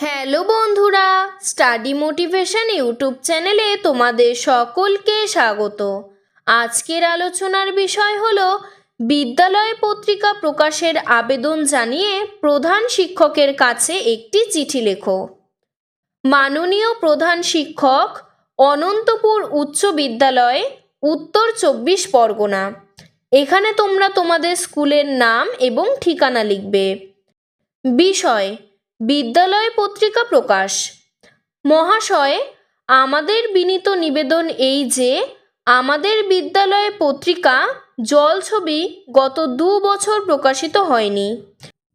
Hello বন্ধুরা, study motivation YouTube চ্যানেলে তোমাদের সকলকে স্বাগত। আজকের আলোচনার বিষয় হল, বিদ্যালয় পত্রিকা প্রকাশের আবেদন জানিয়ে প্রধান শিক্ষকের কাছে একটি চিঠি লেখো। মাননীয় প্রধান শিক্ষক, অনন্তপুর উচ্চ বিদ্যালয়, উত্তর চব্বিশ পরগনা। এখানে তোমরা তোমাদের স্কুলের নাম এবং ঠিকানা লিখবে। বিষয় বিদ্যালয় পত্রিকা প্রকাশ। মহাশয়, আমাদের বিনীত নিবেদন এই যে, আমাদের বিদ্যালয়ে পত্রিকা, জল ছবি গত দু বছর প্রকাশিত হয়নি।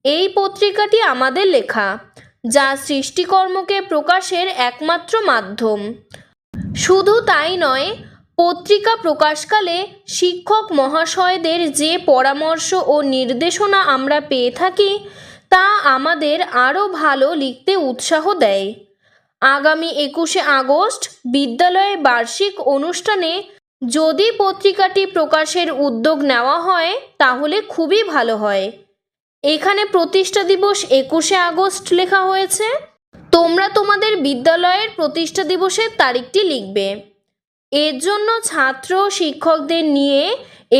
এই পত্রিকাটি আমাদের লেখা, যা সৃষ্টিকর্মকে প্রকাশের একমাত্র মাধ্যম। শুধু তাই নয়, পত্রিকা প্রকাশকালে শিক্ষক মহাশয়দের যে পরামর্শ ও নির্দেশনা আমরা পেয়ে থাকি তা আমাদের আরও ভালো লিখতে উৎসাহ দেয়। আগামী একুশে আগস্ট বিদ্যালয়ে বার্ষিক অনুষ্ঠানে যদি পত্রিকাটি প্রকাশের উদ্যোগ নেওয়া হয়, তাহলে খুবই ভালো হয়। এখানে প্রতিষ্ঠা দিবস একুশে আগস্ট লেখা হয়েছে। তোমরা তোমাদের বিদ্যালয়ের প্রতিষ্ঠা দিবসের তারিখটি লিখবে। এর জন্য ছাত্র শিক্ষকদের নিয়ে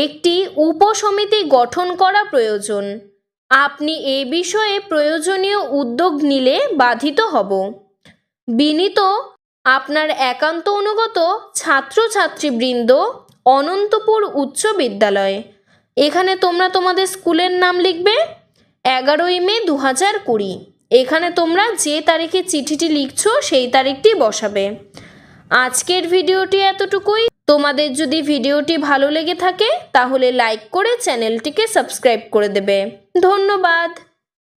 একটি উপসমিতি গঠন করা প্রয়োজন। আপনি এ বিষয়ে প্রয়োজনীয় উদ্যোগ নিলে বাধিত হব। বিনীত, আপনার একান্ত অনুগত ছাত্রছাত্রীবৃন্দ, অনন্তপুর উচ্চ বিদ্যালয়। এখানে তোমরা তোমাদের স্কুলের নাম লিখবে এগারোই মে দু হাজার কুড়ি। এখানে তোমরা যে তারিখে চিঠিটি লিখছো সেই তারিখটি বসাবে। আজকের ভিডিওটি এতটুকুই। তোমাদের যদি ভিডিওটি ভালো লেগে থাকে তাহলে লাইক করে চ্যানেলটিকে সাবস্ক্রাইব করে দেবে। ধন্যবাদ